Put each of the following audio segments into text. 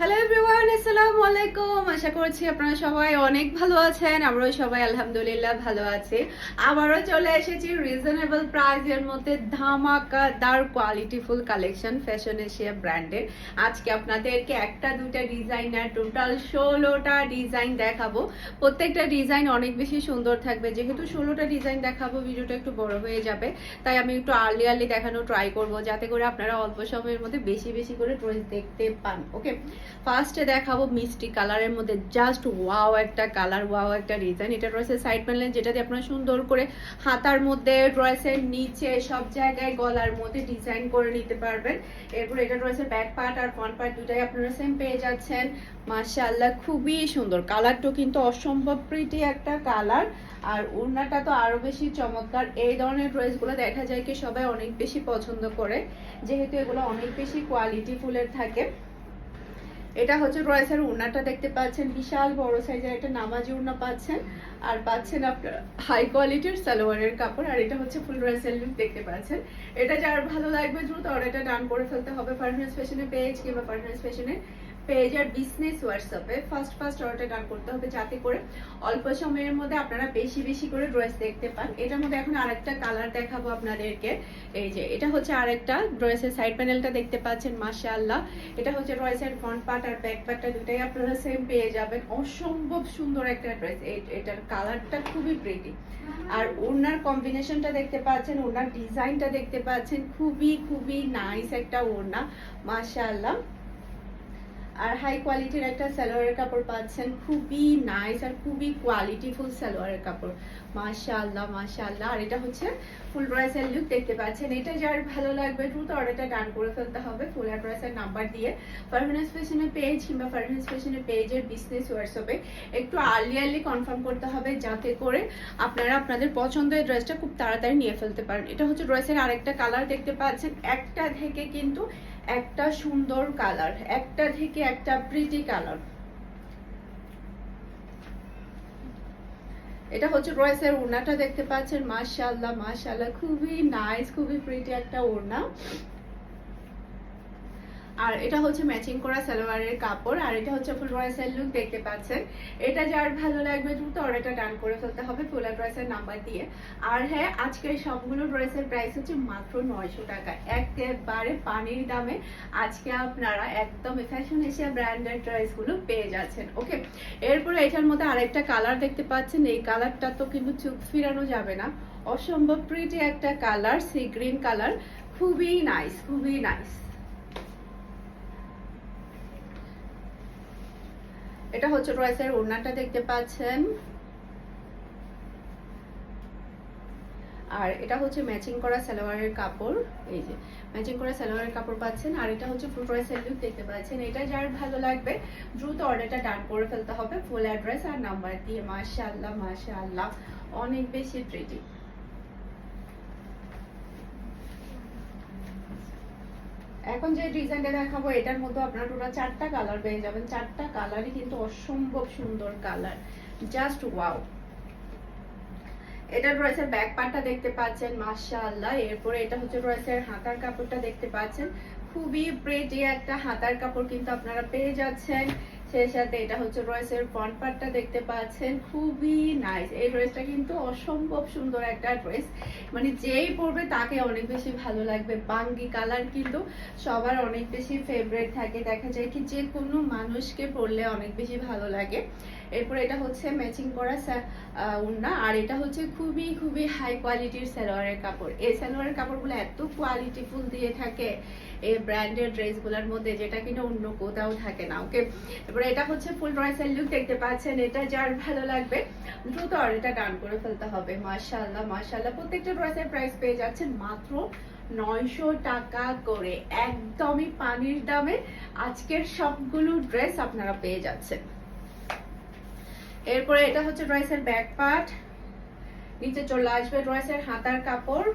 Hello everyone. আসসালামু আলাইকুম। আশা করছি আপনারা সবাই অনেক ভালো আছেন, আমরাও সবাই আলহামদুলিল্লাহ ভালো আছি। আবারও চলে এসেছি রিজনেবল প্রাইসের মধ্যে কোয়ালিটিফুল কালেকশন ফ্যাশন এশিয়া ব্র্যান্ডের আজকে আপনাদেরকে একটা, দুটা টোটাল ষোলোটা ডিজাইন দেখাবো। প্রত্যেকটা ডিজাইন অনেক বেশি সুন্দর থাকবে। যেহেতু ষোলোটা ডিজাইন দেখাবো, ভিডিওটা একটু বড় হয়ে যাবে। তাই আমি একটু আর্লি আর্লি দেখানো ট্রাই করব, যাতে করে আপনারা অল্প সময়ের মধ্যে বেশি বেশি করে ড্রেস দেখতে পান। ওকে ফার্স্টে দেখাবো মিষ্টি কালারের মধ্যে জাস্ট ওয়াও একটা কালার ওয়াও একটা ডিজাইন এটা রয়েছে সাইড প্যানেল যেটা দিয়ে আপনারা সুন্দর করে হাতার মধ্যে ড্রেসের নিচে, সব জায়গায় গলার মধ্যে ডিজাইন করে নিতে পারবেন। এরপর এটা রয়েছে ব্যাক পার্ট আর ফ্রন্ট পার্ট দুটাই আপনারা সেম পেয়ে যাচ্ছেন। মাশাআল্লাহ, খুবই সুন্দর। কালারটাও কিন্তু অসম্ভব প্রিটি একটা কালার আর ওড়নাটা তো আরও বেশি চমৎকার। এই ধরনের ড্রেসগুলো দেখা যায় কি সবাই অনেক বেশি পছন্দ করে। যেহেতু এগুলো অনেক বেশি কোয়ালিটি ফুলের থাকে। এটা হচ্ছে রয়েসের উড়নাটা দেখতে পাচ্ছেন, বিশাল বড় সাইজের একটা নামাজ উড়না পাচ্ছেন। আর পাচ্ছেন আপনার হাই কোয়ালিটির সালোয়ারের কাপড়, আর এটা হচ্ছে ফুল রয়েসের লুক দেখতে পাচ্ছেন। এটা যার ভালো লাগবে দ্রুত অর্ডারটা ডান করে ফেলতে হবে পারফরমেন্স ফ্যাশনে পেজ কিংবা পারফরমেন্স ফ্যাশনের পেজ আর বিজনেস হোয়াটসঅ্যাপে ফার্স্ট ফার্স্ট অর্ডার করতে হবে যাতে করে অল্প সময়ের মধ্যে আপনারা বেশি বেশি করে ড্রেস দেখতে পান। এটার মধ্যে এখন আরেকটা কালার দেখাবো আপনাদেরকে। এই যে, এটা হচ্ছে আরেকটা ড্রেসের সাইড প্যানেলটা দেখতে পাচ্ছেন, মাশাআল্লাহ। এটা হচ্ছে ড্রেসের ফ্রন্ট পার্ট আর ব্যাক পার্টটা দুটাই আপনারা সেম পেয়ে যাবেন। অসম্ভব সুন্দর একটা ড্রেস এটার কালারটা খুবই প্রিটি আর ওড়নার কম্বিনেশনটা দেখতে পাচ্ছেন, ওড়নার ডিজাইনটা দেখতে পাচ্ছেন। খুবই খুবই নাইস একটা ওড়না, মাশাআল্লাহ। আর হাই কোয়ালিটির একটা সালোয়ারের কাপড় পাচ্ছেন। খুবই নাইস আর খুবই কোয়ালিটিফুল সালোয়ারের কাপড়। মাশাআল্লাহ মাশাআল্লাহ। আর এটা হচ্ছে ফুল ড্রেসের লুক দেখতে পাচ্ছেন। এটা যার ভালো লাগবে, দ্রুত অর্ডারটা ডান করে ফেলতে হবে ফুল অ্যাড্রেসের নাম্বার দিয়ে। ফারহানাস ফ্যাশনের পেজ কিংবা ফারহানাস ফ্যাশনের পেজের বিজনেস হোয়াটসঅ্যাপে একটু আর্লি আর্লি কনফার্ম করতে হবে যাতে করে আপনারা আপনাদের পছন্দের ড্রেসটা খুব তাড়াতাড়ি নিয়ে ফেলতে পারেন। এটা হচ্ছে ড্রেসের আরেকটা কালার দেখতে পাচ্ছেন। একটা থেকে কিন্তু একটা সুন্দর কালার একটা থেকে একটা প্রিটি কালার এটা হচ্ছে রয়েসের ওড়নাটা দেখতে পাচ্ছেন, মাশাআল্লাহ মাশাআল্লাহ, খুবই নাইস খুবই প্রিটি একটা ওড়না। আর এটা হচ্ছে ম্যাচিং করা সালোয়ারের কাপড়, আর এটা হচ্ছে ফুল রয়েসের লুক দেখতে পাচ্ছেন। এটা যার ভালো লাগবে দ্রুত অর্ডারটা ডান করে ফেলতে হবে ফুল ড্রেসের নাম্বার দিয়ে। আর হ্যাঁ আজকের সবগুলো ড্রেসের প্রাইস হচ্ছে মাত্র নয়শো টাকা। একেবারে পানির দামে আজকে আপনারা একদম ফ্যাশন এশিয়া ব্র্যান্ডের ড্রেসগুলো পেয়ে যাচ্ছেন ওকে এরপরে এটার মধ্যে আরেকটা কালার দেখতে পাচ্ছেন। এই কালারটা তো কিন্তু চুপ ফিরানো যাবে না। অসম্ভব প্রিটি একটা কালার সি গ্রিন কালার খুবই নাইস খুবই নাইস এটা হচ্ছে রয়েসের ওড়নাটা দেখতে পাচ্ছেন। আর এটা হচ্ছে ম্যাচিং করা সালোয়ারের কাপড়। এই যে, ম্যাচিং করা সালোয়ারের কাপড় পাচ্ছেন। আর এটা হচ্ছে ফুল ড্রেসের লুক দেখতে পাচ্ছেন। এটা যার ভালো লাগবে, দ্রুত অর্ডারটা ডান করে ফেলতে হবে। ফুল অ্যাড্রেস আর নাম্বার দিয়ে, মাশাআল্লাহ মাশাআল্লাহ। অনেক বেশি প্রিটি এখন যে ডিজাইনটা দেখাবো, এটার মধ্যে আপনারা টোটাল চারটা কালার পেয়ে যাবেন। চারটা কালারই কিন্তু অসম্ভব সুন্দর কালার জাস্ট ওয়াও এটার রয়েছে ব্যাক পার্টটা দেখতে পাচ্ছেন, মাশাআল্লাহ। এরপরে এটা হচ্ছে রয়েছে হাতার কাপড়টা দেখতে পাচ্ছেন। খুবই প্রেটি একটা হাতার কাপড় কিন্তু আপনারা পেয়ে যাচ্ছেন। সেই সাথে এটা হচ্ছে ড্রেসের ফ্রন্ট পার্টটা দেখতে পাচ্ছেন। খুবই নাইস এই ড্রেসটা কিন্তু অসম্ভব সুন্দর একটা ড্রেস মানে যেই পরবে তাকে অনেক বেশি ভালো লাগবে। বাঙ্গি কালার কিন্তু সবার অনেক বেশি ফেভারিট থাকে। দেখা যায় কি যে কোনো মানুষকে পরলে অনেক বেশি ভালো লাগে। এরপর এটা হচ্ছে ম্যাচিং করা উন্না। আর এটা হচ্ছে খুবই খুবই হাই কোয়ালিটির সালোয়ারের কাপড়। এই সালোয়ারের কাপড়গুলো এত কোয়ালিটিফুল দিয়ে থাকে। এই ব্র্যান্ডেড ড্রেসগুলোর মধ্যে, যেটা কিনা অন্য কোথাও থাকে না ওকে এবার এটা হচ্ছে ফুল ড্রেসের লুক দেখতে পাচ্ছেন, এটা যার ভালো লাগবে, দ্রুত এটা ডান করে ফেলতে হবে, মাশাআল্লাহ মাশাআল্লাহ। প্রত্যেকটা ড্রেসের প্রাইস পেয়ে যাচ্ছেন মাত্র নয়শো টাকা করে, একদমই পানির দামে আজকের সবগুলো ড্রেস আপনারা পেয়ে যাচ্ছেন। এরপরে এটা হচ্ছে ড্রেসের ব্যাক পার্ট নিচে চলে আসবে ড্রেসের হাতার কাপড়।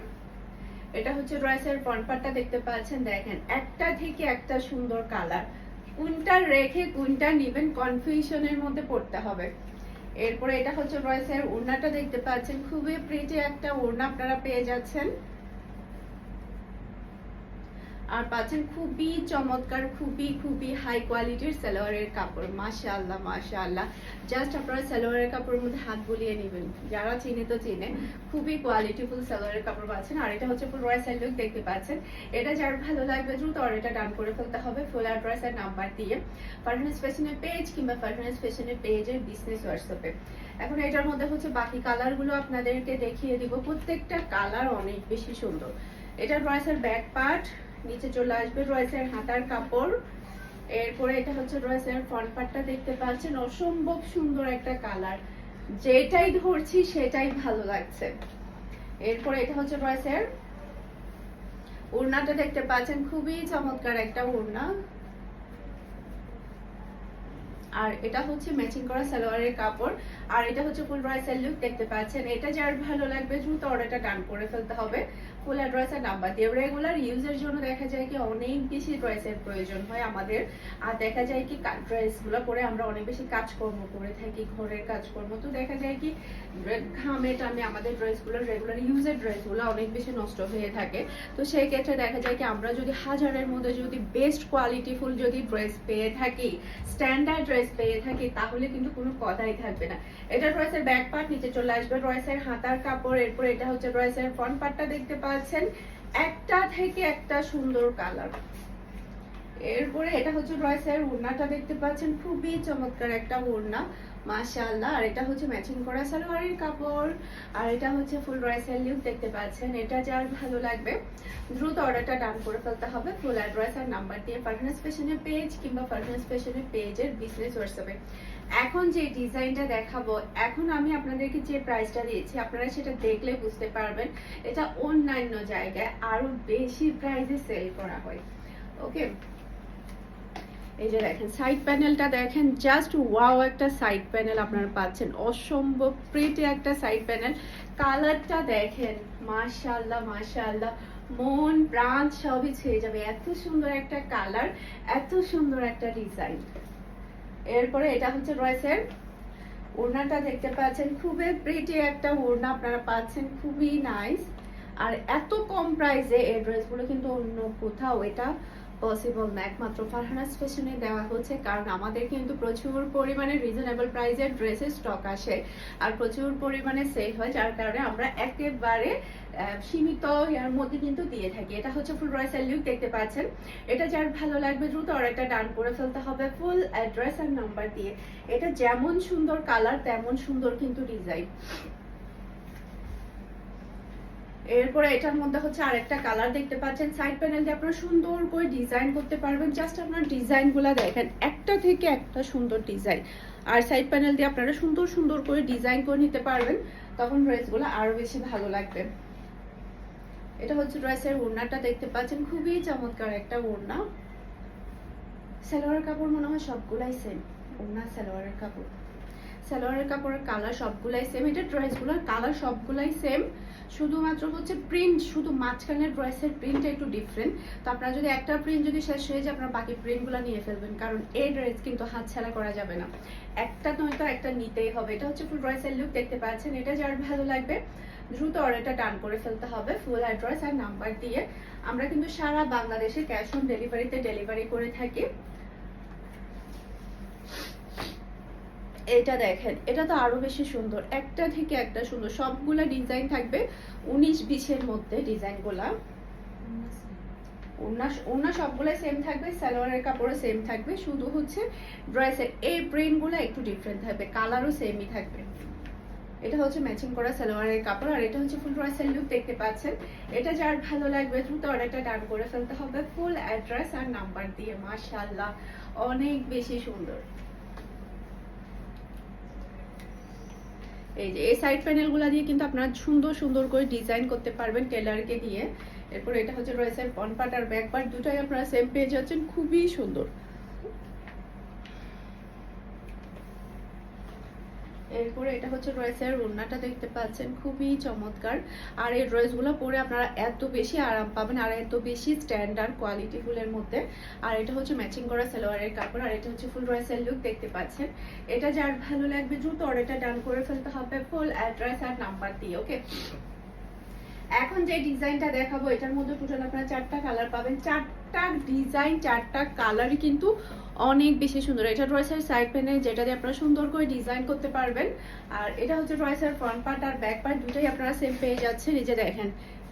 এটা হচ্ছে ড্রেসের ফ্রন্ট দেখতে পাচ্ছেন, দেখেন। একটা থেকে একটা সুন্দর কালার কোনটা রেখে কোনটা নেবেন কনফিউশনের মধ্যে পড়তে হবে। এরপরে এটা হচ্ছে ড্রেসের ওড়নাটা দেখতে পাচ্ছেন। খুবই প্রিটি একটা ওড়না আপনারা পেয়ে যাচ্ছেন। আর পাচ্ছেন খুবই চমৎকার, খুবই খুবই হাই কোয়ালিটির সালোয়ারের কাপড়। মাশাআল্লাহ মাশাআল্লাহ। জাস্ট আপনারা সালোয়ারের কাপড়ের মধ্যে হাত বুলিয়ে নেবেন। যারা চিনে তো চিনে। খুবই কোয়ালিটিফুল সালোয়ারের কাপড় পাচ্ছেন। আর এটা হচ্ছে ফুল রয়েসাইল লুক দেখতে পাচ্ছেন। এটা যার ভালো লাগবে দ্রুত অর্ডারটা ডান করে ফেলতে হবে। ফুল অ্যাড্রেস আর নাম্বার দিয়ে। ফারহানাস ফ্যাশনের পেজ কিংবা ফারহানাস ফ্যাশনের পেজের বিজনেস হোয়াটসঅ্যাপে এখন এটার মধ্যে হচ্ছে বাকি কালারগুলো আপনাদেরকে দেখিয়ে দিব। প্রত্যেকটা কালার অনেক বেশি সুন্দর। এটা রয়েসের ব্যাক পার্ট নিচে চলে আসবে রয়েসের হাতার কাপড়। এরপরে এটা হচ্ছে রয়েসের ফ্রন্ট পার্টটা দেখতে পাচ্ছেন, অসম্ভব সুন্দর একটা কালার যেটাই ধরছি সেটাই ভালো লাগছে। এরপরে এটা হচ্ছে রয়েসের ওড়নাটা দেখতে পাচ্ছেন, খুবই চমৎকার একটা ওড়না। আর এটা হচ্ছে ম্যাচিং করা সালোয়ারের কাপড়। আর এটা হচ্ছে ফুল রয়েসের লুক দেখতে পাচ্ছেন। এটা যার ভালো লাগবে, দ্রুত অর্ডারটা ডান করে ফেলতে হবে। ফুল অ্যাড্রেস আর নাম্বার দিয়ে। রেগুলার ইউজের জন্য দেখা যায় কি অনেক বেশি ড্রেসের প্রয়োজন হয় আমাদের। আর দেখা যায় কি ড্রেসগুলো পরে আমরা অনেক বেশি কাজকর্ম করে থাকি, ঘরের কাজকর্ম। তো দেখা যায় কি ঘামে টামে আমাদের ড্রেসগুলো রেগুলার ইউজের ড্রেসগুলো অনেক বেশি নষ্ট হয়ে থাকে। তো সেই ক্ষেত্রে দেখা যায় কি আমরা যদি হাজারের মধ্যে যদি বেস্ট কোয়ালিটিফুল যদি ড্রেস পেয়ে থাকি স্ট্যান্ডার্ড ড্রেস পেয়ে থাকি, তাহলে কিন্তু কোনো কথাই থাকবে না। এটা রয়েছে ব্যাক পার্ট, নিচে চলে আসবে রয়েছে হাতার কাপড়। এরপর এটা হচ্ছে রয়েছে ফ্রন্ট পার্টটা দেখতে পাচ্ছেন। একটা থেকে একটা সুন্দর কালার এরপরে এটা হচ্ছে রয়েছে ওড়নাটা দেখতে পাচ্ছেন। খুবই চমৎকার একটা ওড়না। মাশাআল্লাহ, আর এটা হচ্ছে ম্যাচিং করা সালোয়ারের কাপড়, আর এটা হচ্ছে ফুল ড্রেসের লুক দেখতে পাচ্ছেন। এটা যার ভালো লাগবে, দ্রুত অর্ডারটা ডান করে ফেলতে হবে। ফুল অ্যাড্রেস আর নাম্বার দিয়ে পার্টনার্স ফ্যাশনের পেজ কিংবা পার্টনার্স ফ্যাশনের পেজের বিজনেস হোয়াটসঅ্যাপে এখন যে ডিজাইনটা দেখাবো, এখন আমি আপনাদেরকে যে প্রাইসটা দিয়েছি, আপনারা সেটা দেখলে বুঝতে পারবেন, এটা অন্যান্য জায়গায় আরও বেশি প্রাইসে সেল করা হয়। ওকে এই যে দেখেন সাইড প্যানেলটা দেখেন জাস্ট ওয়াও একটা সাইড প্যানেল আপনারা পাচ্ছেন। অসম্ভব প্রিটি একটা সাইড প্যানেল কালারটা দেখেন, মাশাআল্লাহ মাশাআল্লাহ। মন, প্রাণ সবই ছেয়ে যাবে। এত সুন্দর একটা কালার এত সুন্দর একটা ডিজাইন এরপরে এটা হচ্ছে রয়েসের ওড়নাটা দেখতে পাচ্ছেন। খুবই প্রিটি একটা ওড়না আপনারা পাচ্ছেন, খুবই নাইস আর এত কম প্রাইসে এই ড্রেসগুলো কিন্তু অন্য কোথাও, এটা পসিবল না। একমাত্র ফারহানা স্টেশনে দেওয়া হচ্ছে, কারণ আমাদের কিন্তু প্রচুর পরিমাণে রিজনেবল প্রাইসের ড্রেসের স্টক আসে। আর প্রচুর পরিমাণে সেল হয়, যার কারণে আমরা একেবারে সীমিত এর মধ্যে কিন্তু দিয়ে থাকি। এটা হচ্ছে ফুল রয়েসের লুক দেখতে পাচ্ছেন? এটা যার ভালো লাগবে দ্রুত অর্ডারটা ডান করে ফেলতে হবে ফুল অ্যাড্রেস আর নাম্বার দিয়ে। এটা যেমন সুন্দর কালার তেমন সুন্দর কিন্তু ডিজাইন এরপরে এটার মধ্যে হচ্ছে আরেকটা কালার দেখতে পাচ্ছেন। সাইড প্যানেল দিয়ে আপনারা সুন্দর করে ডিজাইন করতে পারবেন। জাস্ট আপনার ডিজাইনগুলো দেখেন, একটা থেকে একটা সুন্দর ডিজাইন আর সাইড প্যানেল দিয়ে আপনারা সুন্দর সুন্দর করে ডিজাইন করে নিতে পারবেন। তখন ড্রেসগুলো আরও বেশি ভালো লাগবে। এটা হচ্ছে ড্রেসের ওড়নাটা দেখতে পাচ্ছেন। খুবই চমৎকার একটা ওড়না। সালোয়ারের কাপড় মনে হয় সবগুলাই সেম ওড়না, সালোয়ারের কাপড়। সালোয়ারের কাপড়ের কালার সবগুলাই সেম এটা ড্রেসগুলোর কালার সবগুলাই সেম শুধুমাত্র হচ্ছে প্রিন্ট শুধু মাঝখানের ড্রেসের প্রিন্টটা একটু ডিফারেন্ট তো আপনারা যদি একটা প্রিন্ট যদি শেষ হয়ে যায়, আপনারা বাকি প্রিন্টগুলো নিয়ে ফেলবেন, কারণ এই ড্রেস কিন্তু হাত ছাড়া করা যাবে না। একটা নয়তো একটা নিতেই হবে। এটা হচ্ছে ফুল ড্রেসের লুক দেখতে পাচ্ছেন? এটা যার ভালো লাগবে, দ্রুত অর্ডারটা ডান করে ফেলতে হবে ফুল অ্যাড্রেস আর নাম্বার দিয়ে। আমরা কিন্তু সারা বাংলাদেশে ক্যাশ অন ডেলিভারিতে ডেলিভারি করে থাকি। এটা দেখেন, এটা তো আরও বেশি সুন্দর। একটা থেকে একটা সুন্দর। সবগুলা ডিজাইন থাকবে উনিশ বিশের মধ্যে ডিজাইনগুলা ওনা ওনা সেম থাকবে, সালোয়ারের কাপড়ও সেম থাকবে। শুধু হচ্ছে এই একটু ডিফারেন্ট থাকবে। কালারও সেমই থাকবে। এটা হচ্ছে ম্যাচিং করা সালোয়ারের কাপড়। আর এটা হচ্ছে ফুল দেখতে পাচ্ছেন। এটা যার ভালো লাগবে ডান করে ফেলতে হবে। ফুল অ্যাড্রেস আর নাম্বার দিয়ে। অনেক বেশি সুন্দর। এই যে, এই সাইড প্যানেলগুলো দিয়ে কিন্তু আপনারা সুন্দর সুন্দর করে ডিজাইন করতে পারবেন টেলারকে দিয়ে এরপর এটা হচ্ছে রয়েছে পার্ট আর ব্যাক পার্ট দুটাই আপনারা সেম পেয়ে যাচ্ছেন খুবই সুন্দর। এরপরে এটা হচ্ছে ড্রেসের ওড়নাটা দেখতে পাচ্ছেন, খুবই চমৎকার। আর এই ড্রেসগুলো পরে আপনারা এত বেশি আরাম পাবেন আর এত বেশি স্ট্যান্ডার্ড কোয়ালিটি ফুলের মধ্যে। আর এটা হচ্ছে ম্যাচিং করা সালোয়ারের কাপড় আর এটা হচ্ছে ফুল ড্রেসের লুক দেখতে পাচ্ছেন। এটা যার ভালো লাগবে দ্রুত অর্ডারটা ডান করে ফেলতে হবে ফুল অ্যাড্রেস আর নাম্বার দিয়ে ওকে এখন যে ডিজাইনটা দেখাবো, এটার মধ্যে টোটাল আপনারা চারটা কালার পাবেন, চারটা ডিজাইন চারটা কালারই কিন্তু অনেক বেশি সুন্দর। এটা রয়েছে সাইড প্যানে যেটা দিয়ে আপনারা সুন্দর করে ডিজাইন করতে পারবেন। আর এটা হচ্ছে রয়েছে ফ্রন্ট পার্ট আর ব্যাক পার্ট দুটোই আপনারা সেম পেয়ে যাচ্ছেন। এই যে দেখেন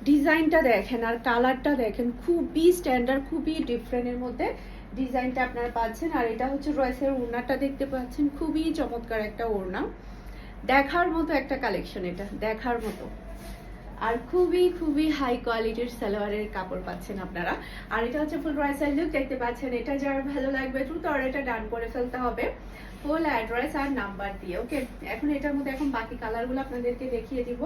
ডিজাইনটা দেখেন আর কালারটা দেখেন, খুবই স্ট্যান্ডার্ড খুবই ডিফারেন্টের মধ্যে ডিজাইনটা আপনারা পাচ্ছেন। আর এটা হচ্ছে রয়েছে ওড়নাটা দেখতে পাচ্ছেন, খুবই চমৎকার একটা ওড়না। দেখার মতো একটা কালেকশন এটা, দেখার মতো। আর খুবই খুবই হাই কোয়ালিটির সালোয়ারের কাপড় পাচ্ছেন আপনারা। আর এটা হচ্ছে ফুল রয়েসাল লুক দেখতে পাচ্ছেন এটা যার ভালো লাগবে দ্রুত অর্ডারটা ডান করে ফেলতে হবে। ফুল অ্যাড্রেস আর নাম্বার দিয়ে ওকে এখন এটার মধ্যে এখন বাকি কালারগুলো আপনাদেরকে দেখিয়ে দিব।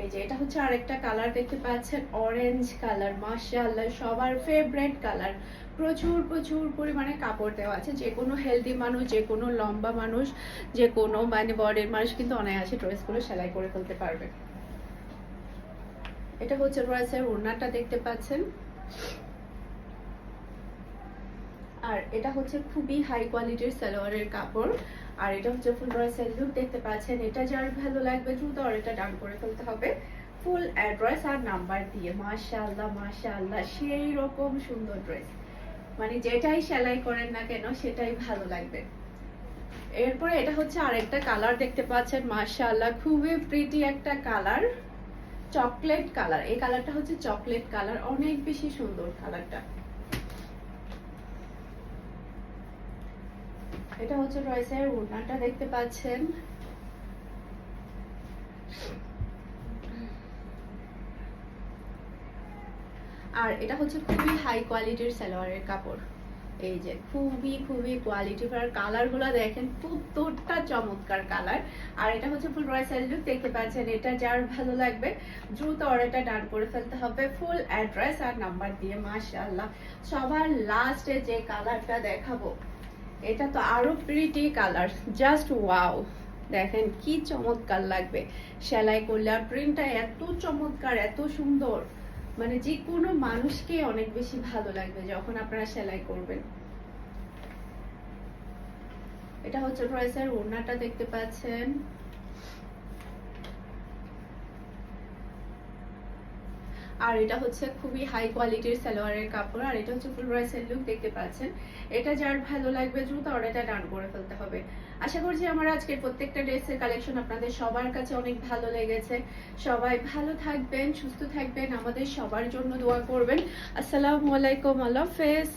এই যে, এটা হচ্ছে আরেকটা কালার দেখতে পাচ্ছেন অরেঞ্জ কালার মাশাআল্লাহ, সবার ফেভারিট কালার প্রচুর প্রচুর পরিমাণে কাপড় দেওয়া আছে, যে কোনো হেলদি মানুষ, যে কোনো লম্বা মানুষ, যে কোনো মানে বডির মানুষ কিন্তু অনায়াসে ড্রেসগুলো সেলাই করে ফেলতে পারবে। এটা হচ্ছে রয়েছে ওড়নাটা দেখতে পাচ্ছেন। আর এটা হচ্ছে খুবই হাই কোয়ালিটির সালোয়ারের কাপড়। আর এটা হচ্ছে ফুল রয়েছে লুক দেখতে পাচ্ছেন। এটা যার ভালো লাগবে দ্রুত আর এটা ডান করে ফেলতে হবে। ফুল অ্যাড্রেস আর নাম্বার দিয়ে। মাশাআল্লাহ মাশাআল্লাহ, সেই রকম সুন্দর ড্রেস মানে যেটাই সেলাই করেন না কেন, সেটাই ভালো লাগবে। এরপরে এটা হচ্ছে আরেকটা কালার দেখতে পাচ্ছেন। মাশাআল্লাহ, খুবই প্রিটি একটা কালার চকলেট কালার এই কালারটা হচ্ছে চকলেট কালার অনেক বেশি সুন্দর কালারটা এটা হচ্ছে রয়েছে ওড়নাটা দেখতে পাচ্ছেন। আর এটা হচ্ছে খুবই হাই কোয়ালিটির সালোয়ারের কাপড়। এই যে খুবই খুবই কোয়ালিটি আর কালারগুলো দেখেন কতটা চমৎকার কালার আর এটা হচ্ছে ফুল রয়্যাল লুক দেখতে পাচ্ছেন, এটা যার ভালো লাগবে, দ্রুত অর্ডারটা ডান করে ফেলতে হবে ফুল অ্যাড্রেস আর নাম্বার দিয়ে, মাশাআল্লাহ। সবার লাস্টে যে কালারটা দেখাবো, এটা তো আরও প্রিটি কালার জাস্ট ওয়াও দেখেন কি চমৎকার লাগবে, সেলাই করলে আর প্রিন্টটা এত চমৎকার, এত সুন্দর। মানে যে কোনো মানুষকে অনেক বেশি ভালো লাগবে যখন আপনারা সেলাই করবেন। এটা হচ্ছে ড্রেসের ওড়নাটা দেখতে পাচ্ছেন। আর এটা হচ্ছে খুবই হাই কোয়ালিটির সালোয়ারের কাপড়, আর এটা হচ্ছে ফুল ব্রাইসের লুক দেখতে পাচ্ছেন। এটা যার ভালো লাগবে দ্রুত অর্ডারটা ডান করে ফেলতে হবে। আশা করছি আমার আজকের প্রত্যেকটা ড্রেসের কালেকশন আপনাদের সবার কাছে অনেক ভালো লেগেছে। সবাই ভালো থাকবেন, সুস্থ থাকবেন, আমাদের সবার জন্য দোয়া করবেন। আসসালামু আলাইকুম, আল্লাহ হাফেজ।